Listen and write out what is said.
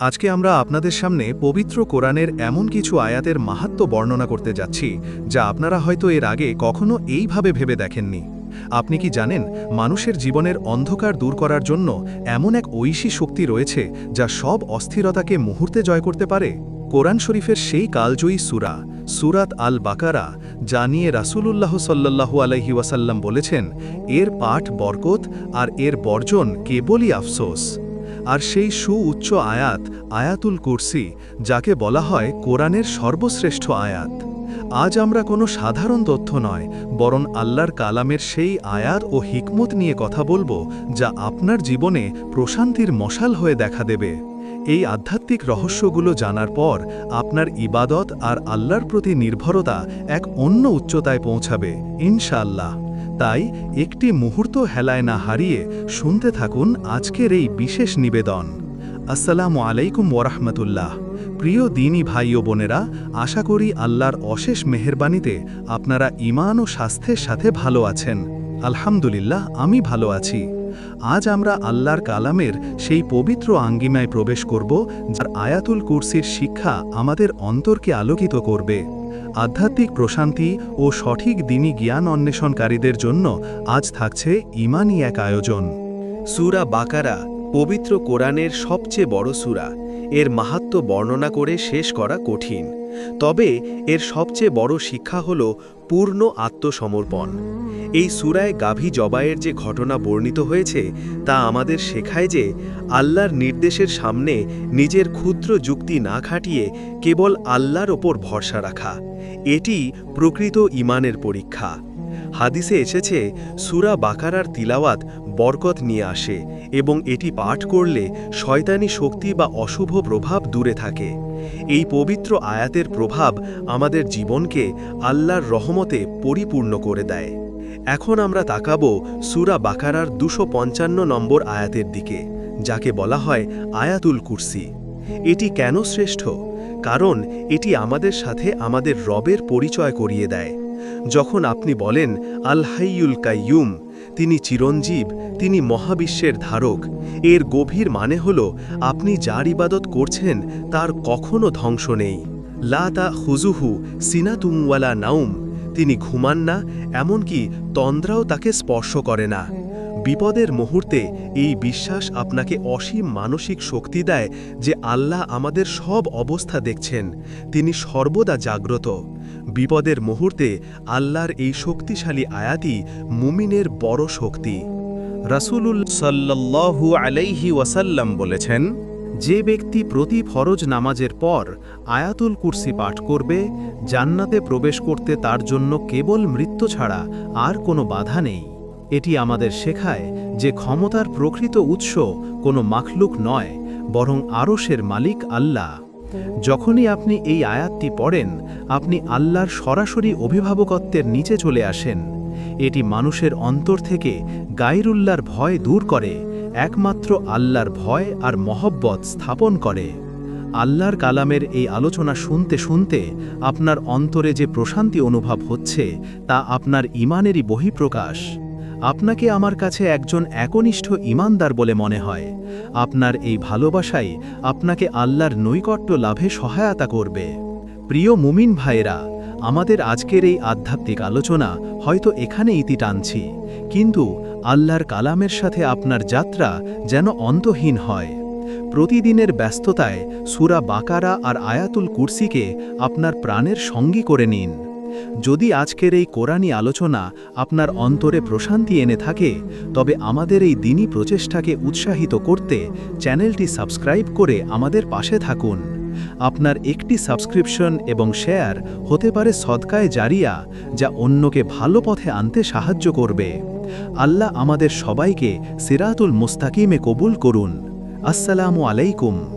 আজকে আমরা আপনাদের সামনে পবিত্র কোরআনের এমন কিছু আয়াতের মাহাত্ম বর্ণনা করতে যাচ্ছি, যা আপনারা হয়তো এর আগে কখনো এইভাবে ভেবে দেখেননি। আপনি কি জানেন, মানুষের জীবনের অন্ধকার দূর করার জন্য এমন এক ঐশী শক্তি রয়েছে, যা সব অস্থিরতাকে মুহূর্তে জয় করতে পারে? কোরআন শরীফের সেই কালজয়ী সুরা, সুরাত আল বাকারা যা নিয়ে রাসূলুল্লাহ সাল্লাল্লাহু আলাইহি ওয়াসাল্লাম বলেছেন, এর পাঠ বরকত আর এর বর্জন কেবলই আফসোস। আর সেই সুউচ্চ আয়াত, আয়াতুল কুরসি, যাকে বলা হয় কোরআনের সর্বশ্রেষ্ঠ আয়াত। আজ আমরা কোনো সাধারণ তথ্য নয়, বরং আল্লাহর কালামের সেই আয়াত ও হিকমত নিয়ে কথা বলব, যা আপনার জীবনে প্রশান্তির মশাল হয়ে দেখা দেবে। এই আধ্যাত্মিক রহস্যগুলো জানার পর আপনার ইবাদত আর আল্লাহর প্রতি নির্ভরতা এক অন্য উচ্চতায় পৌঁছাবে, ইনশাআল্লাহ। তাই একটি মুহূর্ত হেলায় না হারিয়ে শুনতে থাকুন আজকের এই বিশেষ নিবেদন। আসসালামু আলাইকুম ওরহমতুল্লাহ প্রিয় দিনী ভাই ও বোনেরা, আশা করি আল্লাহর অশেষ মেহেরবানিতে আপনারা ইমান ও স্বাস্থ্যের সাথে ভালো আছেন। আলহামদুলিল্লাহ, আমি ভালো আছি। আজ আমরা আল্লাহর কালামের সেই পবিত্র আঙ্গিমায় প্রবেশ করব, যার আয়াতুল কুরসির শিক্ষা আমাদের অন্তরকে আলোকিত করবে। আধ্যাত্মিক প্রশান্তি ও সঠিক দিনী জ্ঞান অন্বেষণকারীদের জন্য আজ থাকছে ইমানি এক আয়োজন। সুরা বাকারা পবিত্র কোরআনের সবচেয়ে বড় সুরা। এর মাহাত্ম বর্ণনা করে শেষ করা কঠিন। তবে এর সবচেয়ে বড় শিক্ষা হল পূর্ণ আত্মসমর্পণ। এই সুরায় গাভী জবাইয়ের যে ঘটনা বর্ণিত হয়েছে, তা আমাদের শেখায় যে আল্লাহর নির্দেশের সামনে নিজের ক্ষুদ্র যুক্তি না খাটিয়ে কেবল আল্লাহর ওপর ভরসা রাখা। এটি প্রকৃত ইমানের পরীক্ষা। হাদিসে এসেছে, সুরা বাকারার তিলাওয়াত বরকত নিয়ে আসে এবং এটি পাঠ করলে শয়তানি শক্তি বা অশুভ প্রভাব দূরে থাকে। এই পবিত্র আয়াতের প্রভাব আমাদের জীবনকে আল্লাহর রহমতে পরিপূর্ণ করে দেয়। এখন আমরা তাকাব সুরা বাকারার দুশো নম্বর আয়াতের দিকে, যাকে বলা হয় আয়াতুল কুরসি। এটি কেন শ্রেষ্ঠ? কারণ এটি আমাদের সাথে আমাদের রবের পরিচয় করিয়ে দেয়। যখন আপনি বলেন আল হাইয়ুল কাইয়ুম তিনি চিরঞ্জীব, তিনি মহাবিশ্বের ধারক। এর গভীর মানে হল, আপনি যার ইবাদত করছেন, তার কখনো ধ্বংস নেই। লা তা হুজুহু সিনাতুমওয়ালা নাউম তিনি ঘুমান না, এমনকি তন্দ্রাও তাকে স্পর্শ করে না। বিপদের মুহূর্তে এই বিশ্বাস আপনাকে অসীম মানসিক শক্তি দেয় যে আল্লাহ আমাদের সব অবস্থা দেখছেন। তিনি সর্বদা জাগ্রত। বিপদের মুহূর্তে আল্লাহর এই শক্তিশালী আয়াতি মুমিনের বড় শক্তি। রাসূলুল সাল্লাল্লাহু আলাইহি ওয়াসাল্লাম বলেছেন, যে ব্যক্তি প্রতি ফরজ নামাজের পর আয়াতুল কুরসি পাঠ করবে, জান্নাতে প্রবেশ করতে তার জন্য কেবল মৃত্যু ছাড়া আর কোনো বাধা নেই। এটি আমাদের শেখায় যে ক্ষমতার প্রকৃত উৎস কোনো মাখলুক নয়, বরং আরশের মালিক আল্লাহ। যখনই আপনি এই আয়াতটি পড়েন, আপনি আল্লাহর সরাসরি অভিভাবকত্বের নিচে চলে আসেন। এটি মানুষের অন্তর থেকে গাইরুল্লাহর ভয় দূর করে, একমাত্র আল্লাহর ভয় আর মহব্বত স্থাপন করে। আল্লাহর কালামের এই আলোচনা শুনতে শুনতে আপনার অন্তরে যে প্রশান্তি অনুভব হচ্ছে, তা আপনার ইমানেরই বহিঃপ্রকাশ। আপনাকে আমার কাছে একজন একনিষ্ঠ ইমানদার বলে মনে হয়। আপনার এই ভালোবাসাই আপনাকে আল্লাহর নৈকট্য লাভে সহায়তা করবে। প্রিয় মুমিন ভাইয়েরা, আমাদের আজকের এই আধ্যাত্মিক আলোচনা হয়তো এখানে ইতি টানছি, কিন্তু আল্লাহর কালামের সাথে আপনার যাত্রা যেন অন্তহীন হয়। প্রতিদিনের ব্যস্ততায় সুরা বাকারা আর আয়াতুল কুরসিকে আপনার প্রাণের সঙ্গী করে নিন। যদি আজকের এই কোরআনী আলোচনা আপনার অন্তরে প্রশান্তি এনে থাকে, তবে আমাদের এই দিনই প্রচেষ্টাকে উৎসাহিত করতে চ্যানেলটি সাবস্ক্রাইব করে আমাদের পাশে থাকুন। আপনার একটি সাবস্ক্রিপশন এবং শেয়ার হতে পারে সদকায় জারিয়া, যা অন্যকে ভালো পথে আনতে সাহায্য করবে। আল্লাহ আমাদের সবাইকে সিরাতুল মুস্তাকিমে কবুল করুন। আসসালামু আলাইকুম।